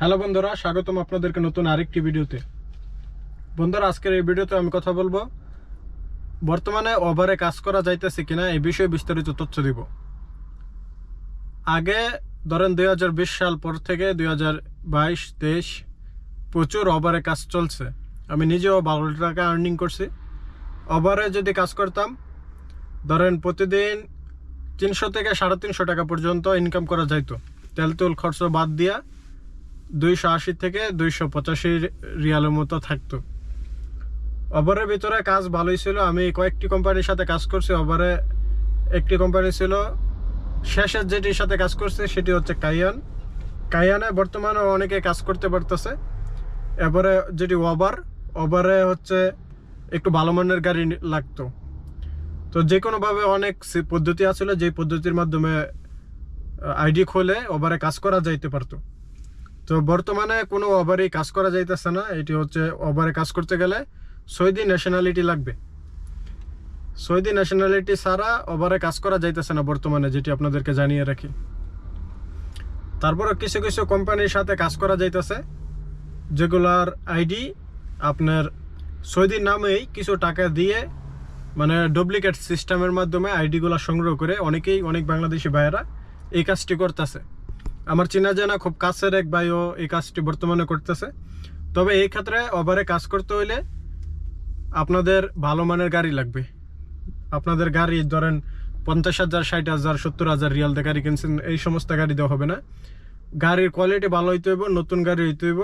Hello বন্ধুরা, স্বাগতম আপনাদেরকে নতুন আরেকটি ভিডিওতে। বন্ধুরা, আজকের এই ভিডিওতে আমি কথা বলব, বর্তমানে ওভারে কাজ করা যাইতেছে কিনা এই বিষয়ে বিস্তারিত তথ্য দিব। আগে, ধরেন দু হাজার বিশ সাল পর থেকে দুই হাজার বাইশ, তেইশ, প্রচুর ওভারে কাজ চলছে। আমি নিজেও বারো টাকা আর্নিং করছি। ওভারে যদি কাজ করতাম, ধরেন প্রতিদিন তিনশো থেকে সাড়ে তিনশো টাকা পর্যন্ত ইনকাম করা যাইতো। তেল তুল খরচ বাদ দিয়া দুইশো আশি থেকে দুইশো পঁচাশি রিয়ালের মতো থাকতো। ওভারের ভিতরে কাজ ভালোই ছিল। আমি কয়েকটি কোম্পানির সাথে কাজ করছি। ওভারে একটি কোম্পানি ছিল, শেষের যেটির সাথে কাজ করছে সেটি হচ্ছে কাইয়ান কাইয়ানে বর্তমানে অনেকে কাজ করতে পারতেছে। এবারে যেটি ওভার ওভারে হচ্ছে একটু ভালো মানের গাড়ি লাগতো। তো যে কোনোভাবে অনেক পদ্ধতি আছিল যে পদ্ধতির মাধ্যমে আইডি খোলে ওভারে কাজ করা যাইতে পারতো। তো বর্তমানে কোনো ওভারেই কাজ করা যাইতেছে না। এটি হচ্ছে ওভারে কাজ করতে গেলে সৌদি ন্যাশনালিটি লাগবে। সৌদি ন্যাশনালিটি ছাড়া ওভারে কাজ করা যাইতেছে না বর্তমানে, যেটি আপনাদেরকে জানিয়ে রাখি। তারপরে কিছু কিছু কোম্পানির সাথে কাজ করা যাইতেছে, যেগুলার আইডি আপনার সৌদির নামেই কিছু টাকা দিয়ে মানে ডুপ্লিকেট সিস্টেমের মাধ্যমে আইডিগুলো সংগ্রহ করে অনেকেই, অনেক বাংলাদেশি ভাইয়েরা এই কাজটি করতেছে। আমার চেনা জানা খুব কাছের এক ভাইও এই কাজটি বর্তমানে করতেছে। তবে এই ক্ষেত্রে ওভারে কাজ করতে হইলে আপনাদের ভালো মানের গাড়ি লাগবে। আপনাদের গাড়ি ধরেন পঞ্চাশ হাজার, ষাট হাজার, সত্তর হাজার রিয়াল দিয়ে গাড়ি কিনছেন, এই সমস্ত গাড়ি দেওয়া হবে না। গাড়ির কোয়ালিটি ভালো হইতে হইব, নতুন গাড়ি হইতে হইব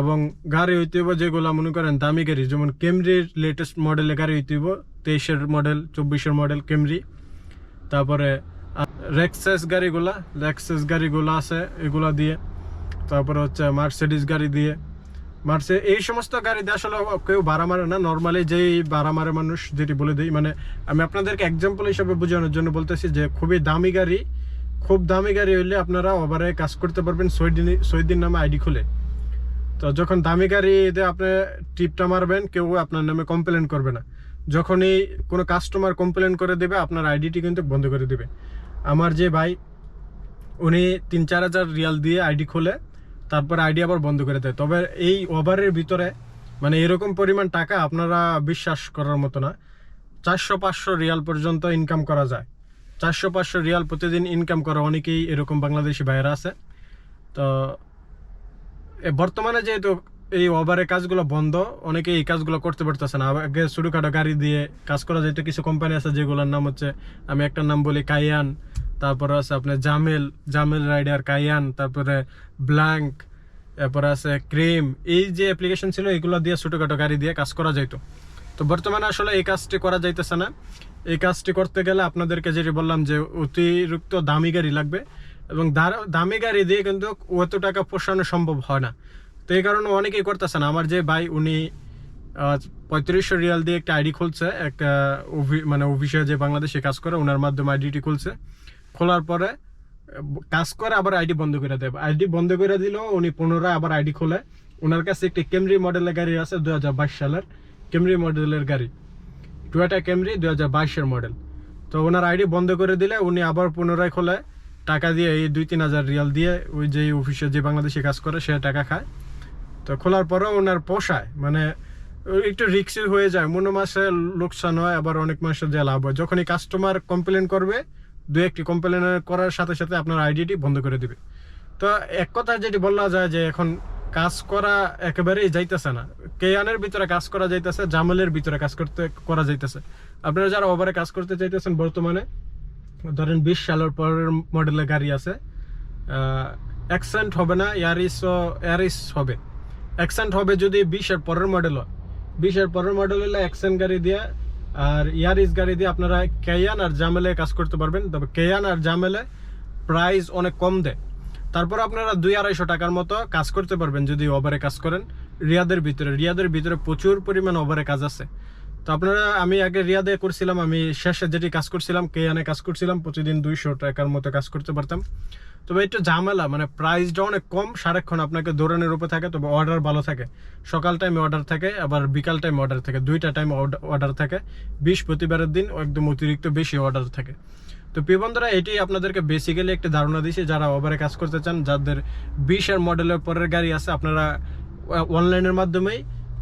এবং গাড়ি হইতে হইব যেগুলো মনে করেন দামি গাড়ি, যেমন কেমরির লেটেস্ট মডেলের গাড়ি হইতে হইব, তেইশের মডেল চব্বিশের মডেল কেমরি তারপরে রেক্সেস গাড়িগুলা রেক্সেস গাড়িগুলো আছে, এগুলা দিয়ে। তারপরে হচ্ছে মার্সিডিস গাড়ি দিয়ে। মার্সে এই সমস্ত গাড়ি দিয়ে আসলে কেউ ভাড়া মারে না। নর্মালি যেই ভাড়া মারে মানুষ, যেটি বলে দিই মানে আমি আপনাদেরকে এক্সাম্পল হিসাবে বোঝানোর জন্য বলতেছি যে খুবই দামি গাড়ি, খুব দামি গাড়ি হইলে আপনারা ওভারে কাজ করতে পারবেন সৈদিন সৈদিন নামে আইডি খুলে। তো যখন দামি গাড়িতে আপনি টিপটা মারবেন, কেউ আপনার নামে কমপ্লেন করবে না। যখনই কোনো কাস্টমার কমপ্লেন করে দেবে, আপনার আইডিটি কিন্তু বন্ধ করে দেবে। আমার যে ভাই, উনি তিন চার হাজার রিয়াল দিয়ে আইডি খোলে, তারপর আইডি আবার বন্ধ করে দেয়। তবে এই ওভারের ভিতরে মানে এরকম পরিমাণ টাকা আপনারা বিশ্বাস করার মতো না। চারশো পাঁচশো রিয়াল পর্যন্ত ইনকাম করা যায়। চারশো পাঁচশো রিয়াল প্রতিদিন ইনকাম করা অনেকেই এরকম বাংলাদেশি ভাইয়েরা আছে। তো বর্তমানে যেহেতু এই ওভারের কাজগুলো বন্ধ অনেকে এই কাজগুলো করতে পারতেছে না। আগে ছোটোখাটো গাড়ি দিয়ে কাজ করা যেত, কিছু কোম্পানি আছে যেগুলোর নাম হচ্ছে, আমি একটা নাম বলি কাইয়ান। তারপরে আছে আপনার জামেল জামেল রাইডার, কাইয়ান, তারপরে ব্ল্যাঙ্ক, এরপরে আছে ক্রিম। এই যে অ্যাপ্লিকেশন ছিল, এগুলো দিয়ে ছোটোখাটো গাড়ি দিয়ে কাজ করা যাইতো। তো বর্তমানে আসলে এই কাজটি করা যাইতেছে না। এই কাজটি করতে গেলে আপনাদেরকে যেটি বললাম যে অতিরিক্ত দামি গাড়ি লাগবে এবং দামি গাড়ি দিয়ে কিন্তু অত টাকা পোষানো সম্ভব হয় না। তো এই কারণে অনেকেই করতেছে না। আমার যে ভাই, উনি পঁয়ত্রিশশো রিয়াল দিয়ে একটা আইডি খুলছে, একটা মানে অফিসে যে বাংলাদেশে কাজ করে ওনার মাধ্যমে আইডিটি খুলছে। খোলার পরে কাজ করে আবার আইডি বন্ধ করে দেবে আইডি বন্ধ করে দিলেও উনি পুনরায় আবার আইডি খোলে। ওনার কাছে একটি কেমরি মডেলের গাড়ি আছে দু হাজার বাইশ সালের, কেমরি মডেলের গাড়ি। টুয়েটা কেমরি দু হাজার মডেল। তো ওনার আইডি বন্ধ করে দিলে উনি আবার পুনরায় খোলে। টাকা দিয়ে এই দুই তিন হাজার রিয়াল দিয়ে ওই যে অফিসে যে বাংলাদেশে কাজ করে, সে টাকা খায়। তো খোলার পরেও ওনার পোষায় মানে একটু রিক্সি হয়ে যায়। মনে মাসে লোকসান হয়, আবার অনেক মাসে যে লাভ হয়। যখনই কাস্টমার কমপ্লেন করবে দু একটি কমপ্লেন করার সাথে সাথে আপনার আইডিটি বন্ধ করে দিবে। তো এক কথা যেটি বলা যায় যে এখন কাজ করা একেবারেই যাইতেছে না, কেয়ানের ভিতরে কাজ করা যাইতেছে, জামেলের ভিতরে কাজ করতে, করা যাইতেছে। আপনারা যারা ওভারে কাজ করতে চাইতেছেন বর্তমানে, ধরেন বিশ সালের পরের মডেলের গাড়ি আছে অ্যাকসেন্ট হবে না ইয়ারিসও ইয়ারিস হবে। অ্যাকসেন্ট হবে যদি বিশের পরের মডেল হয়। বিশের পরের মডেল হলে অ্যাকসেন্ট গাড়ি দিয়ে আর ইয়ারিস গাড়ি দিয়ে আপনারা কেয়ান আর জামেলে কাজ করতে পারবেন। তবে কেয়ান আর জামেলে প্রাইস অনেক কম দেয়। তারপর আপনারা দুই আড়াইশো টাকার মতো কাজ করতে পারবেন যদি ওভারে কাজ করেন। রিয়াদের ভিতরে রিয়াদের ভিতরে প্রচুর পরিমাণ ওভারে কাজ আছে। তো আপনারা, আমি আগে রিয়াদে করছিলাম, আমি শেষে যেটি কাজ করছিলাম কেয়ানে কাজ করছিলাম, প্রতিদিন দুইশো টাকার মতো কাজ করতে পারতাম। তবে একটু ঝামেলা মানে প্রাইসটা অনেক কম, সারাক্ষণ আপনাকে দৌড়ানোর উপরে থাকে, তবে অর্ডার ভালো থাকে। সকাল টাইমে অর্ডার থাকে, আবার বিকাল টাইমে অর্ডার থাকে। দুইটা টাইম অর্ডার থাকে। বৃহস্পতিবারের দিন একদম অতিরিক্ত বেশি অর্ডার থাকে। তো প্রিয় বন্ধুরা, এটি আপনাদেরকে বেসিক্যালি একটা ধারণা দিয়েছি যারা ওভারে কাজ করতে চান, যাদের বিশ বিশের মডেলের পরের গাড়ি আছে, আপনারা অনলাইনের মাধ্যমেই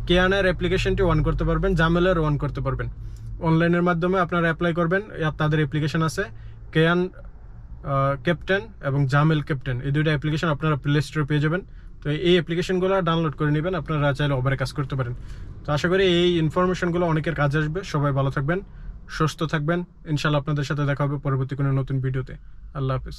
কেয়ানের অ্যাপ্লিকেশনটি অন করতে পারবেন, জামেলের অন করতে পারবেন। অনলাইনের মাধ্যমে আপনারা অ্যাপ্লাই করবেন তাদের অ্যাপ্লিকেশন আছে, কেয়ান ক্যাপ্টেন এবং জামেল ক্যাপ্টেন এই দুইটা অ্যাপ্লিকেশন আপনারা প্লে স্টোরে পেয়ে যাবেন। তো এই অ্যাপ্লিকেশনগুলো ডাউনলোড করে নেবেন, আপনারা চাইলে ওভারে কাজ করতে পারেন। তো আশা করি এই ইনফরমেশনগুলো অনেকের কাজে আসবে। সবাই ভালো থাকবেন, সুস্থ থাকবেন। ইনশাল্লাহ আপনাদের সাথে দেখা হবে পরবর্তী কোনো নতুন ভিডিওতে আল্লাহ হাফিজ।